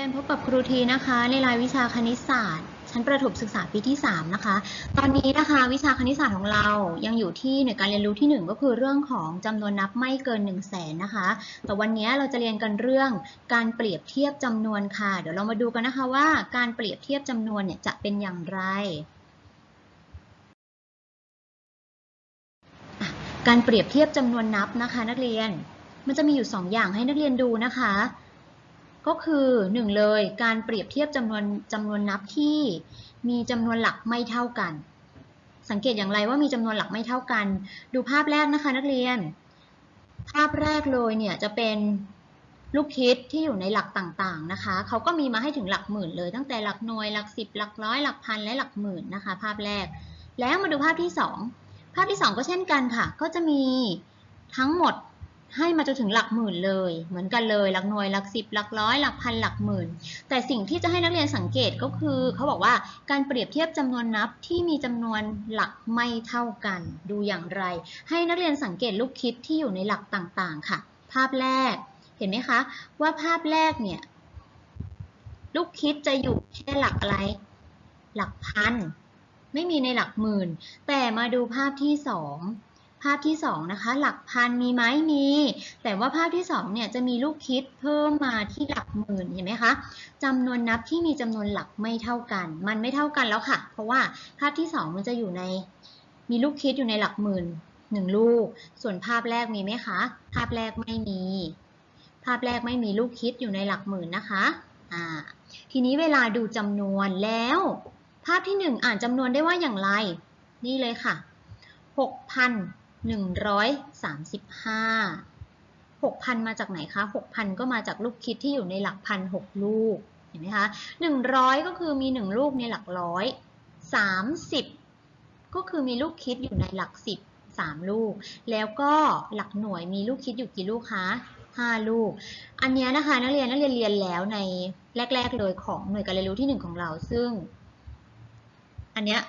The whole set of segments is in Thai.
พบกับครูทีนะคะ ในรายวิชาคณิตศาสตร์ ชั้นประถมศึกษาปีที่ 3 นะคะ ตอนนี้นะคะวิชาคณิตศาสตร์ของเรายังอยู่ที่หน่วยการเรียนรู้ที่ 1 ก็คือเรื่องของจำนวนนับไม่เกิน 1 0 0 0 0แสนนะคะ แต่วันนี้เราจะเรียนกันเรื่องการเปรียบเทียบจำนวนค่ะ เดี๋ยวเรามาดูกันนะคะว่าการเปรียบเทียบจำนวนเนี่ยจะเป็นอย่างไรการเปรียบเทียบจำนวนนับนะคะ นักเรียนมันจะมีอยู่ 2 อย่างให้นักเรียนดูนะคะ ก็คือหนึ่งเลยการเปรียบเทียบจำนวนจำนวนนับที่มีจำนวนหลักไม่เท่ากัน สังเกตอย่างไรว่ามีจำนวนหลักไม่เท่ากัน ดูภาพแรกนะคะนักเรียน ภาพแรกเลยเนี่ยจะเป็นลูกคิดที่อยู่ในหลักต่างๆนะคะ เขาก็มีมาให้ถึงหลักหมื่นเลย ตั้งแต่หลักหน่วยหลักสิบหลักร้อยหลักพันและหลักหมื่นนะคะ ภาพแรก แล้วมาดูภาพที่สองภาพที่สองก็เช่นกันค่ะ ก็จะมีทั้งหมด ให้มาจนถึงหลักหมื่นเลย เหมือนกันเลย หลักหน่วยหลักสิบหลักร้อยหลักพันหลักหมื่น แต่สิ่งที่จะให้นักเรียนสังเกตก็คือ เขาบอกว่าการเปรียบเทียบจำนวนนับที่มีจำนวนหลักไม่เท่ากัน ดูอย่างไร ให้นักเรียนสังเกตลูกคิดที่อยู่ในหลักต่างๆ ค่ะ ภาพแรก เห็นไหมคะ ว่าภาพแรกเนี่ยลูกคิดจะอยู่แค่หลักอะไร หลักพัน ไม่มีในหลักหมื่น แต่มาดูภาพที่สอง ภาพที่2นะคะหลักพันมีไหมมี แต่ว่าภาพที่2เนี่ยจะมีลูกคิดเพิ่มมาที่หลักหมื่นเห็นไหมคะจำนวนนับที่มีจำนวนหลักไม่เท่ากัน มันไม่เท่ากันแล้วค่ะ เพราะว่าภาพที่ 2 มันจะอยู่ในมีลูกคิดอยู่ในหลักหมื่นหนึ่งลูก ส่วนภาพแรกมีไหมคะ ภาพแรกไม่มี ภาพแรกไม่มีลูกคิดอยู่ในหลักหมื่นนะคะอ่าทีนี้เวลาดูจำนวนแล้ว ภาพที่ 1 อ่านจำนวนได้ว่าอย่างไร นี่เลยค่ะ6,000 135 6,000 มาจากไหนคะ 6,000 ก็มาจากลูกคิดที่อยู่ในหลักพันหกลูก เห็นไหมคะ 100 ก็คือมี 1 ลูกในหลักร้อย 30 ก็คือมีลูกคิดอยู่ในหลัก 10 3 ลูก แล้วก็หลักหน่วยมีลูกคิดอยู่กี่ลูกคะ 5 ลูก อันนี้นะคะนักเรียนนักเรียนเรียนแล้วในแรก ๆ เลยของหน่วยการเรียนรู้ที่ 1 ของเรา ซึ่ง อันเนี้ย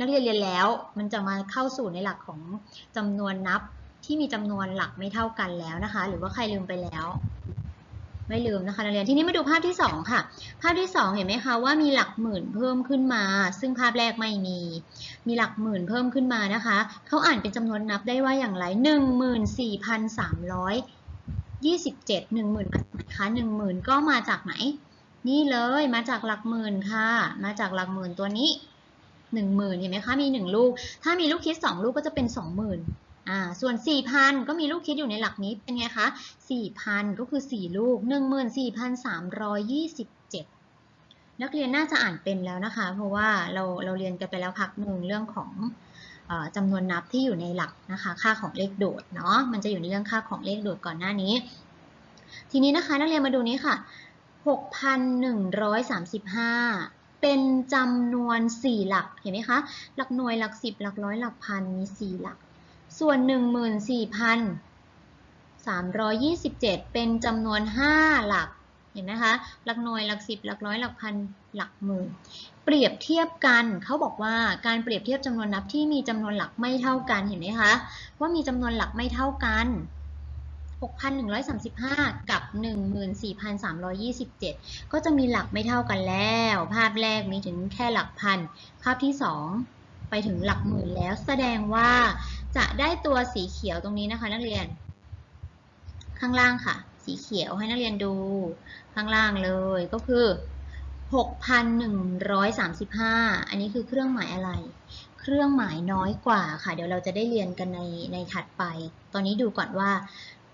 นักเรียนเรียนแล้ว มันจะมาเข้าสู่ในหลักของจำนวนนับที่มีจำนวนหลักไม่เท่ากันแล้วนะคะ หรือว่าใครลืมไปแล้ว ไม่ลืมนะคะนักเรียนทีนี้มาดูภาพที่ 2 ค่ะ ภาพที่ 2 เห็นไหมคะว่ามีหลักหมื่นเพิ่มขึ้นมา ซึ่งภาพแรกไม่มี มีหลักหมื่นเพิ่มขึ้นมานะคะเขาอ่านเป็นจำนวนนับได้ว่าอย่างไร 14,327 10,000มาจากไหนคะ10,000 ก็มาจากไหน นี่เลยมาจากหลักหมื่นค่ะ มาจากหลักหมื่นตัวนี้ หนึ่งหมื่นเห็นไหมคะมีหนึ่งลูก ถ้ามีลูกคิดสองลูกก็จะเป็นสองหมื่นอ่าส่วนสี่พันก็มีลูกคิดอยู่ในหลักนี้เป็นไงคะสี่พันก็คือสี่ลูกหนึ่งหมื่นสี่พันสามร้อยยี่สิบเจ็ดนักเรียนน่าจะอ่านเป็นแล้วนะคะ เพราะว่าเราเราเรียนกันไปแล้วพักหนึ่งเรื่องของจำนวนนับที่อยู่ในหลักนะคะ ค่าของเลขโดดเนาะมันจะอยู่ในเรื่องค่าของเลขโดดก่อนหน้านี้ ทีนี้นะคะนักเรียนมาดูนี้ค่ะ 6,135 เป็นจำนวน 4 หลัก เห็นไหมคะ หลักหน่วย หลักสิบหลักร้อย หลักพัน มี 4 หลัก ส่วน 14,327 เป็นจำนวน 5 หลัก เห็นไหมคะ หลักหน่วย หลักสิบหลักร้อย หลักพัน หลักหมื่น เปรียบเทียบกัน เขาบอกว่าการเปรียบเทียบจำนวนนับที่มีจำนวนหลักไม่เท่ากัน เห็นไหมคะ ว่ามีจำนวนหลักไม่เท่ากัน 6,135 กับ 14,327 ก็จะมีหลักไม่เท่ากันแล้ว ภาพแรกมีถึงแค่หลักพัน ภาพที่ 2 ไปถึงหลักหมื่นแล้ว แสดงว่าจะได้ตัวสีเขียวตรงนี้นะคะนักเรียน ข้างล่างค่ะ สีเขียวให้นักเรียนดู ข้างล่างเลยก็คือ 6,135 อันนี้คือเครื่องหมายอะไรเครื่องหมายน้อยกว่าค่ะ เดี๋ยวเราจะได้เรียนกันในในถัดไป ตอนนี้ดูก่อนว่า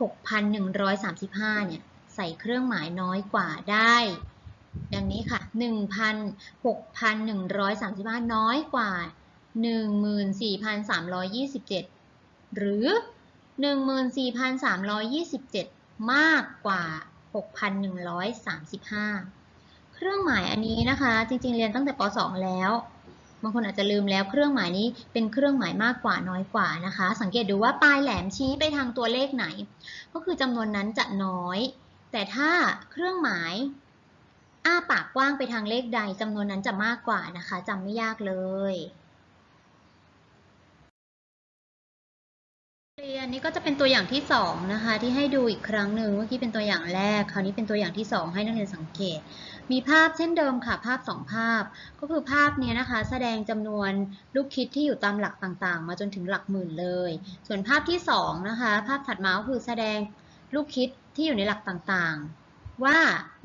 6,135 เนี่ย ใส่เครื่องหมายน้อยกว่าได้ ดังนี้ค่ะ1,6,135 น้อยกว่า 14,327 หรือ 14,327 มากกว่า 6,135 เครื่องหมายอันนี้นะคะ จริงๆ เรียนตั้งแต่ป .2 แล้ว บางคนอาจจะลืมแล้วเครื่องหมายนี้เป็นเครื่องหมายมากกว่าน้อยกว่านะคะ สังเกตดูว่าปลายแหลมชี้ไปทางตัวเลขไหน ก็คือจำนวนนั้นจะน้อย แต่ถ้าเครื่องหมายอ้าปากกว้างไปทางเลขใดจำนวนนั้นจะมากกว่านะคะจำไม่ยากเลย เรียนนี่ก็จะเป็นตัวอย่างที่สองนะคะที่ให้ดูอีกครั้งหนึ่งเมื่อกี้เป็นตัวอย่างแรก คราวนี้เป็นตัวอย่างที่สองให้นักเรียนสังเกต มีภาพเช่นเดิมค่ะภาพสองภาพ ก็คือภาพนี้นะคะ แสดงจำนวนลูกคิดที่อยู่ตามหลักต่างๆ มาจนถึงหลักหมื่นเลย ส่วนภาพที่สองนะคะภาพถัดมาก็คือแสดงลูกคิดที่อยู่ในหลักต่างๆ ว่า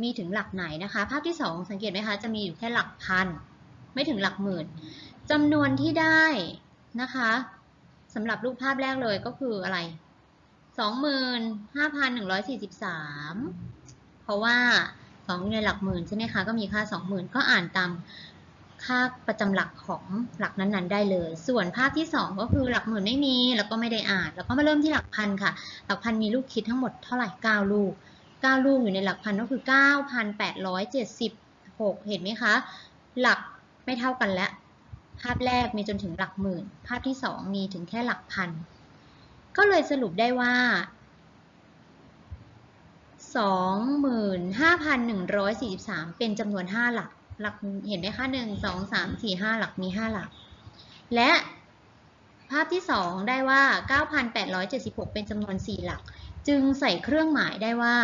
มีถึงหลักไหนนะคะ ภาพที่สองสังเกตไหมคะจะมีอยู่แค่หลักพันไม่ถึงหลักหมื่นจำนวนที่ได้นะคะ สำหรับรูปภาพแรกเลยก็คืออะไร25,143เพราะว่า2อยู่ในหลักหมื่นใช่ไหมคะ ก็มีค่า20,000ก็อ่านตามค่าประจำหลักของหลักนั้นๆ ได้เลย ส่วนภาพที่ 2 ก็คือหลักหมื่นไม่มีแล้วก็ไม่ได้อ่าน แล้วก็มาเริ่มที่หลักพันค่ะ หลักพันมีลูกคิดทั้งหมดเท่าไหร่ 9 ลูก 9 ลูกอยู่ในหลักพันก็คือ 9,876 เห็นไหมคะ หลักไม่เท่ากันแล้ว ภาพแรกมีจนถึงหลักหมื่น ภาพที่ 2 มีถึงแค่หลักพัน ก็เลยสรุปได้ว่า 25,143 เป็นจำนวน 5 หลัก หลักเห็นไหมคะ 1 2 3 4 5 หลักมี 5 หลัก และภาพที่ 2 ได้ว่า 9,876 เป็นจำนวน 4 หลัก จึงใส่เครื่องหมายได้ว่า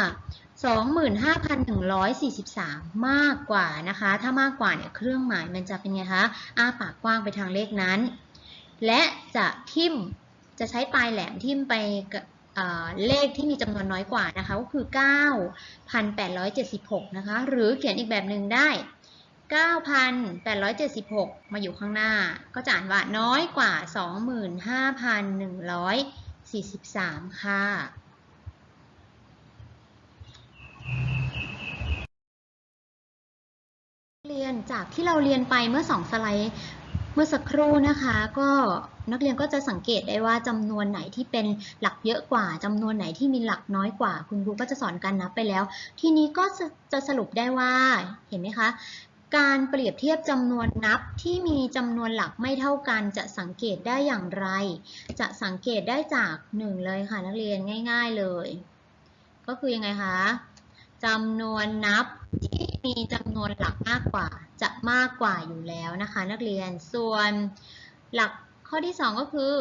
25,143 มากกว่านะคะ ถ้ามากกว่าเนี่ยเครื่องหมายมันจะเป็นไงคะ อ้าปากกว้างไปทางเลขนั้น และจะทิ่ม จะใช้ปลายแหลมทิ่มไปเเลขที่มีจำนวนน้อยกว่านะคะ ก็คือ 9,876 นะคะ หรือเขียนอีกแบบหนึ่งได้ 9,876 มาอยู่ข้างหน้า ก็จะอ่านว่าน้อยกว่า 25,143 ค่ะ เรี ยนจากที่เราเรียนไปเมื่อ 2 สไลด์ เมื่อสักครู่นะคะ ก็นักเรียนก็จะสังเกตได้ว่าจำนวนไหนที่เป็นหลักเยอะกว่าจำนวนไหนที่มีหลักน้อยกว่า คุณครูก็จะสอนการนับไปแล้ว ทีนี้ก็จะสรุปได้ว่าเห็นไหมคะ การเปรียบเทียบจำนวนนับที่มีจำนวนหลักไม่เท่ากัน จะสังเกตได้อย่างไร จะสังเกตได้จากหนึ่งเลยค่ะนักเรียนง่าย ๆเลย ก็คือยังไงคะจำนวนนับที่ มีจำนวนหลักมากกว่า จะมากกว่าอยู่แล้วนะคะ นักเรียน ส่วนหลักข้อที่ 2 ก็คือ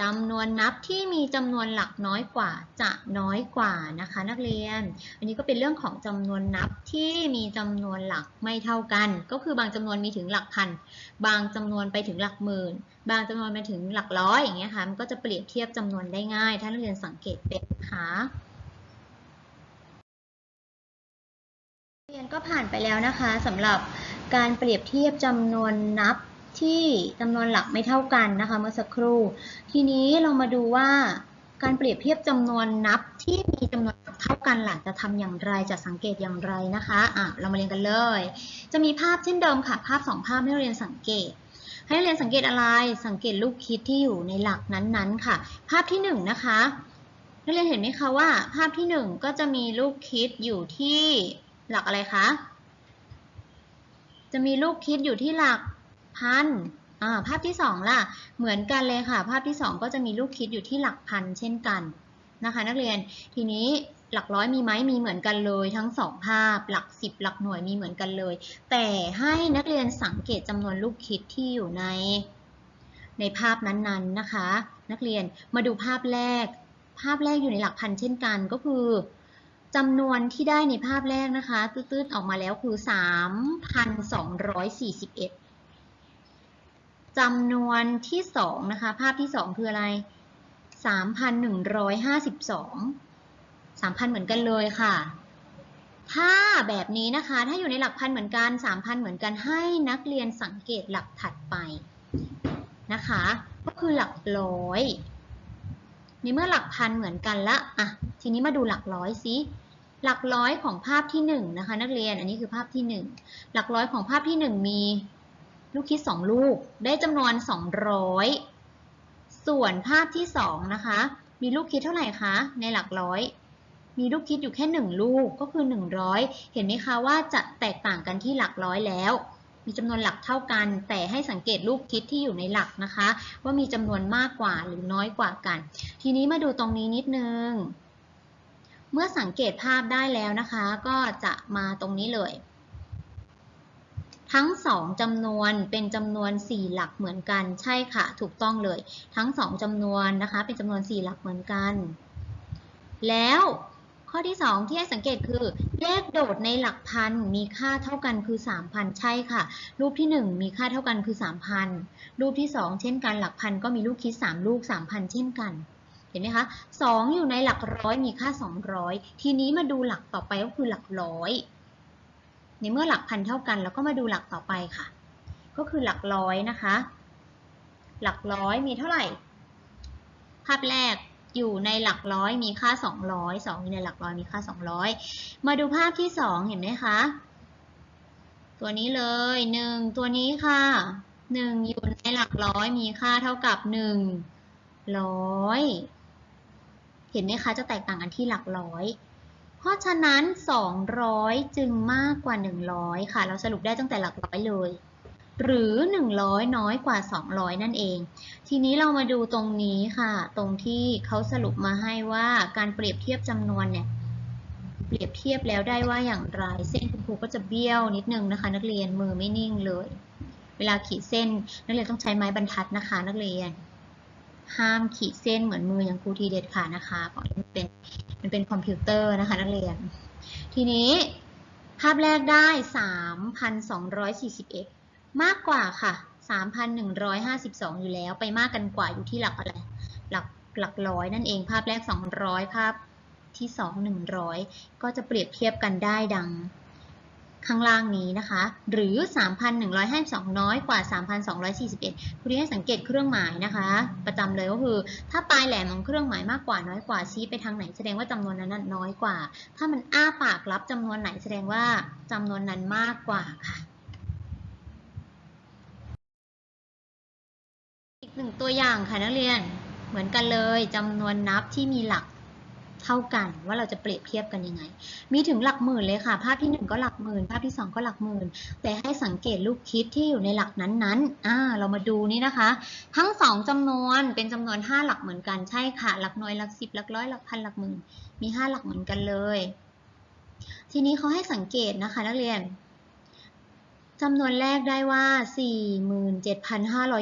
จำนวนนับที่มีจำนวนหลักน้อยกว่า จะน้อยกว่านะคะ นักเรียน อันนี้ก็เป็นเรื่องของจำนวนนับที่มีจำนวนหลักไม่เท่ากัน ก็คือบางจำนวนมีถึงหลักพัน บางจำนวนไปถึงหลักหมื่น บางจำนวนไปถึงหลักร้อยอย่างเงี้ยค่ะ มันก็จะเปรียบเทียบจำนวนได้ง่าย ถ้านักเรียนสังเกตเป็นนะคะ ก็ผ่านไปแล้วนะคะสำหรับการเปรียบเทียบจำนวนนับที่จำนวนหลักไม่เท่ากันนะคะเมื่อสักครู่ ทีนี้เรามาดูว่าการเปรียบเทียบจำนวนนับที่มีจำนวนหลักเท่ากันหลักจะทำอย่างไรจะสังเกตอย่างไรนะคะอะเรามาเรียนกันเลย จะมีภาพเช่นเดิมค่ะ ภาพสองภาพให้เราเรียนสังเกต ให้นักเรียนสังเกตอะไร สังเกตลูกคิดที่อยู่ในหลักนั้นๆ ค่ะ ภาพที่หนึ่งนะคะนักเรียนเห็นไหมคะว่า ภาพที่หนึ่งก็จะมีลูกคิดอยู่ที่ หลักอะไรคะ จะมีลูกคิดอยู่ที่หลักพันอ่าภาพที่สองล่ะ เหมือนกันเลยค่ะ ภาพที่สองก็จะมีลูกคิดอยู่ที่หลักพันเช่นกันนะคะ นักเรียนทีนี้หลักร้อยมีไหมมีเหมือนกันเลยทั้งสองภาพ หลักสิบหลักหน่วยมีเหมือนกันเลย แต่ให้นักเรียนสังเกตจำนวนลูกคิดที่อยู่ใน ในภาพนั้นๆนะคะ นักเรียนมาดูภาพแรก ภาพแรกอยู่ในหลักพันเช่นกันก็คือ จำนวนที่ได้ในภาพแรกนะคะ ตืดๆออกมาแล้วคือ 3,241จำนวนที่2นะคะ ภาพที่ 2 คืออะไร 3,152 3,000 เหมือนกันเลยค่ะ ถ้าแบบนี้นะคะ ถ้าอยู่ในหลักพันเหมือนกัน 3,000 เหมือนกันให้นักเรียนสังเกตหลักถัดไปนะคะ ก็คือหลักร้อย ในเมื่อหลักพันเหมือนกันละอะทีนี้มาดูหลักร้อยสิหลักร้อยของภาพที่หนึ่งนะคะนักเรียนอันนี้คือภาพที่หนึ่งหลักร้อยของภาพที่หนึ่งมีลูกคิดสองลูก ได้จำนวนสองร้อยส่วนภาพที่สองนะคะมีลูกคิดเท่าไหร่คะในหลักร้อย มีลูกคิดอยู่แค่หนึ่งลูกก็คือหนึ่งร้อยเห็นไหมคะว่าจะแตกต่างกันที่หลักร้อยแล้ว มีจำนวนหลักเท่ากัน แต่ให้สังเกตลูกคิดที่อยู่ในหลักนะคะ ว่ามีจำนวนมากกว่าหรือน้อยกว่ากัน ทีนี้มาดูตรงนี้นิดนึง เมื่อสังเกตภาพได้แล้วนะคะ ก็จะมาตรงนี้เลย ทั้งสองจำนวนเป็นจำนวน 4 หลักเหมือนกัน ใช่ค่ะ ถูกต้องเลย ทั้งสองจำนวนนะคะ เป็นจำนวน 4 หลักเหมือนกัน แล้ว ข้อที่ 2 ที่ให้สังเกตคือ เลขโดดในหลักพันมีค่าเท่ากันคือ 3,000 ใช่ค่ะ รูปที่ 1 มีค่าเท่ากันคือ 3,000 รูปที่ 2 เช่นกันหลักพันก็มีลูกคิด 3 ลูก 3,000 เช่นกัน เห็นไหมคะ2อยู่ในหลักร้อยมีค่า 200 ทีนี้มาดูหลักต่อไปก็คือหลักร้อย ในเมื่อหลักพันเท่ากันแล้วก็มาดูหลักต่อไปค่ะ ก็คือหลักร้อยนะคะ หลักร้อยมีเท่าไหร่ ภาพแรก อยู่ในหลักร้อยมีค่า 200 2อยู่ในหลักร้อยมีค่า 200 มาดูภาพที่ 2 เห็นไหมคะ ตัวนี้เลย 1 ตัวนี้ค่ะ 1 อยู่ในหลักร้อยมีค่าเท่ากับ 100 เห็นไหมคะจะแตกต่างกันที่หลักร้อย เพราะฉะนั้น 200 จึงมากกว่า 100 ค่ะ เราสรุปได้ตั้งแต่หลักร้อยเลย หรือ 100 น้อยกว่า 200 นั่นเอง ทีนี้เรามาดูตรงนี้ค่ะ ตรงที่เขาสรุปมาให้ว่าการเปรียบเทียบจำนวนเนี่ย เปรียบเทียบแล้วได้ว่าอย่างไร เส้นคุณครูก็จะเบี้ยวนิดนึงนะคะ นักเรียนมือไม่นิ่งเลย เวลาขีดเส้น นักเรียนต้องใช้ไม้บรรทัดนะคะ นักเรียน ห้ามขีดเส้นเหมือนมืออย่างครูทีเด็ดขาดนะคะเพราะมันเป็นมันเป็นคอมพิวเตอร์นะคะ นักเรียน ทีนี้ภาพแรกได้ 3,241 มากกว่าค่ะ 3,152 อยู่แล้วไปมากกันกว่าอยู่ที่หลักอะไร หลักหลักร้อยนั่นเอง ภาพแรก 200 ภาพที่ 2 100 ก็จะเปรียบเทียบกันได้ดังข้างล่างนี้นะคะ หรือ 3,152 น้อยกว่า 3,241 คุณให้สังเกตเครื่องหมายนะคะ ประจำเลยก็คือ ถ้าปลายแหลมของเครื่องหมายมากกว่าน้อยกว่าชี้ไปทางไหนแสดงว่าจำนวนนั้นน้อยกว่า ถ้ามันอ้าปากรับจำนวนไหนแสดงว่าจำนวนนั้นมากกว่าค่ะ อีก หนึ่งตัวอย่างค่ะนักเรียนเหมือนกันเลยจำนวนนับที่มีหลักเท่ากันว่าเราจะเปรียบเทียบกันยังไง มีถึงหลักหมื่นเลยค่ะ ภาพที่หนึ่งก็หลักหมื่น ภาพที่สองก็หลักหมื่น แต่ให้สังเกตลูกคิดที่อยู่ในหลักนั้นๆอ่าเรามาดูนี่นะคะ ทั้งสองจำนวนเป็นจำนวนห้าหลักเหมือนกันใช่ค่ะ หลักหน่วยหลักสิบหลักร้อยหลักพันหลักหมื่นมีห้าหลักเหมือนกันเลย ทีนี้เขาให้สังเกตนะคะ นักเรียน จำนวนแรกได้ว่า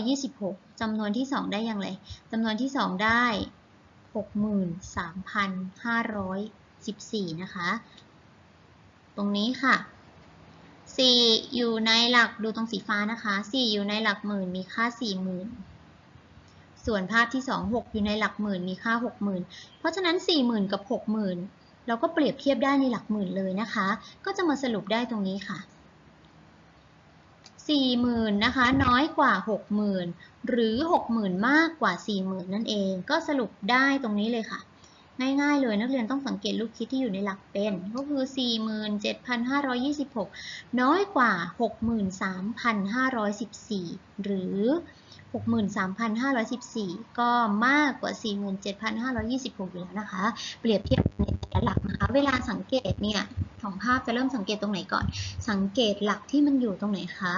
47,526จำนวนที่ 2 ได้อย่างไรจำนวนที่ 2 ได้ 63,514 นะคะ ตรงนี้ค่ะ 4 อยู่ในหลักดูตรงสีฟ้านะคะ 4 อยู่ในหลักหมื่นมีค่า 40,000 ส่วนภาพที่ 2 6 อยู่ในหลักหมื่นมีค่า 60,000 เพราะฉะนั้น 40,000 กับ 60,000 เราก็เปรียบเทียบได้ในหลักหมื่นเลยนะคะ ก็จะมาสรุปได้ตรงนี้ค่ะ 40,000นะคะน้อยกว่า 60,000 หรือ 60,000 มากกว่า 40,000 นั่นเอง ก็สรุปได้ตรงนี้เลยค่ะ ง่ายๆเลยนักเรียนต้องสังเกตลูกคิดที่อยู่ในหลักเป็น ก็คือ 47,526 น้อยกว่า 63,514 หรือ 63,514 ก็มากกว่า 47,526อยู่แล้วนะคะ เปรียบเทียบในแต่ละหลักนะคะ เวลาสังเกตเนี่ย ของภาพจะเริ่มสังเกตตรงไหนก่อน สังเกตหลักที่มันอยู่ตรงไหนคะ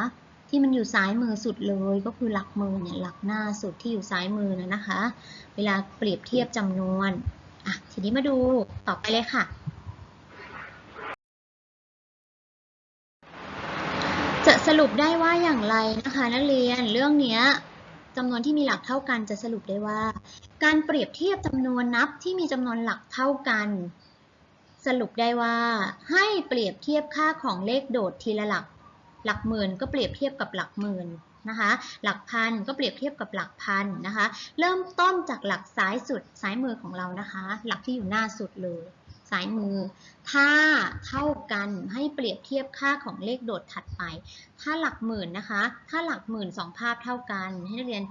ที่มันอยู่ซ้ายมือสุดเลยก็คือหลักมือเนี่ยหลักหน้าสุดที่อยู่ซ้ายมือนะนะคะ เวลาเปรียบเทียบจำนวนอะทีนี้มาดูต่อไปเลยค่ะจะสรุปได้ว่าอย่างไรนะคะนักเรียนเรื่องเนี้ยจำนวนที่มีหลักเท่ากันจะสรุปได้ว่า การเปรียบเทียบจำนวนนับที่มีจำนวนหลักเท่ากัน สรุปได้ว่า ให้เปรียบเทียบค่าของเลขโดดทีละหลัก หลักหมื่นก็เปรียบเทียบกับหลักหมื่นนะคะ หลักพันก็เปรียบเทียบกับหลักพันนะคะ เริ่มต้นจากหลักซ้ายสุดซ้ายมือของเรานะคะ หลักที่อยู่หน้าสุดเลยซ้ายมือ ถ้าเท่ากันให้เปรียบเทียบค่าของเลขโดดถัดไป ถ้าหลักหมื่นนะคะ ถ้าหลักหมื่นสองภาพเท่ากัน ให้นักเรียน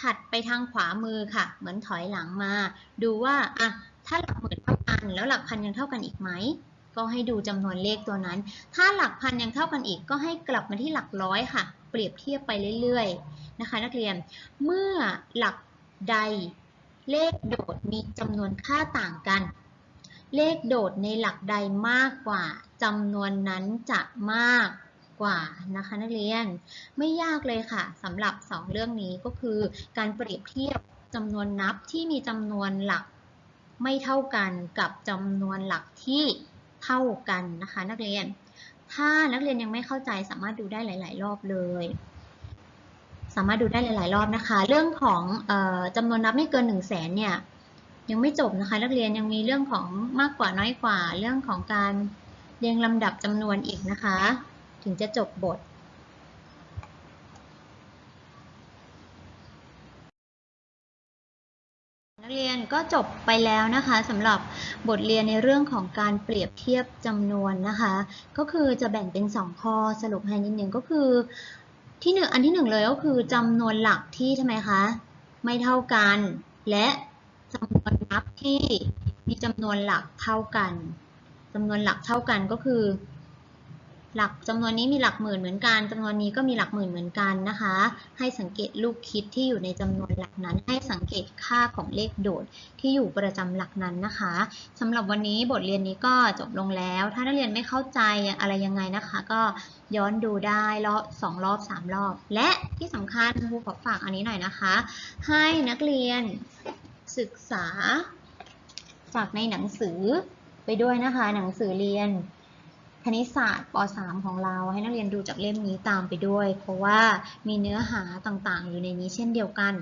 ถัดไปทางขวามือค่ะ เหมือนถอยหลังมา ดูว่าอะ ถ้าหลักหมื่นเท่ากันแล้วหลักพันยังเท่ากันอีกไหมก็ให้ดูจำนวนเลขตัวนั้น ถ้าหลักพันยังเท่ากันอีก ก็ให้กลับมาที่หลักร้อยค่ะ เปรียบเทียบไปเรื่อยๆนะคะ นักเรียน เมื่อหลักใดเลขโดดมีจำนวนค่าต่างกัน เลขโดดในหลักใดมากกว่าจำนวนนั้นจะมากกว่านะคะนักเรียน ไม่ยากเลยค่ะสำหรับ 2 เรื่องนี้ก็คือการเปรียบเทียบจำนวนนับที่มีจำนวนหลัก ไม่เท่ากันกับจำนวนหลักที่เท่ากันนะคะ นักเรียน ถ้านักเรียนยังไม่เข้าใจสามารถดูได้หลาย ๆ รอบเลย สามารถดูได้หลาย ๆ รอบนะคะ เรื่องของออจำนวนนับไม่เกิน1นึ่งแสนเนี่ยยังไม่จบนะคะ นักเรียนยังมีเรื่องของมากกว่าน้อยกว่า เรื่องของการเรียงลำดับจำนวนอีกนะคะ ถึงจะจบบท นักเรียนก็จบไปแล้วนะคะสำหรับบทเรียนในเรื่องของการเปรียบเทียบจำนวนนะคะ ก็คือจะแบ่งเป็น 2 ข้อสรุปให้นิดนึงก็คือที่หนึ่งอันที่หนึ่งเลยก็คือจำนวนหลักที่ทำไมคะไม่เท่ากัน และจำนวนนับที่มีจำนวนหลักเท่ากันจำนวนหลักเท่ากันก็คือ หลักจำนวนนี้มีหลักหมื่นเหมือนกันจำนวนนี้ก็มีหลักหมื่นเหมือนกันนะคะ ให้สังเกตลูกคิดที่อยู่ในจำนวนหลักนั้น ให้สังเกตค่าของเลขโดดที่อยู่ประจำหลักนั้นนะคะสำหรับวันนี้บทเรียนนี้ก็จบลงแล้ว ถ้านักเรียนไม่เข้าใจอะไรยังไงนะคะ ก็ย้อนดูได้รอบสองรอบสามรอบ และที่สำคัญครูขอฝากอันนี้หน่อยนะคะ ให้นักเรียนศึกษา ฝากในหนังสือไปด้วยนะคะ หนังสือเรียน คณิตศาสตร์ป .3 ของเราให้นักเรียนดูจากเล่มนี้ตามไปด้วย เพราะว่ามีเนื้อหาต่างๆ อยู่ในนี้เช่นเดียวกัน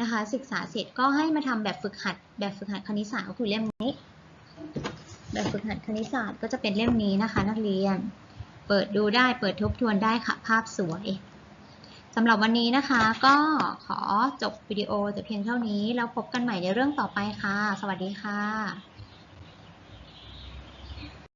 นะคะ ศึกษาเสร็จก็ให้มาทำแบบฝึกหัด แบบฝึกหัดคณิตศาสตร์ก็คือเล่มนี้ แบบฝึกหัดคณิตศาสตร์ก็จะเป็นเล่มนี้นะคะ นักเรียน เปิดดูได้ เปิดทบทวนได้ค่ะ ภาพสวยสำหรับวันนี้นะคะ ก็ขอจบวิดีโอแต่เพียงเท่านี้ แล้วพบกันใหม่ในเรื่องต่อไปค่ะ สวัสดีค่ะ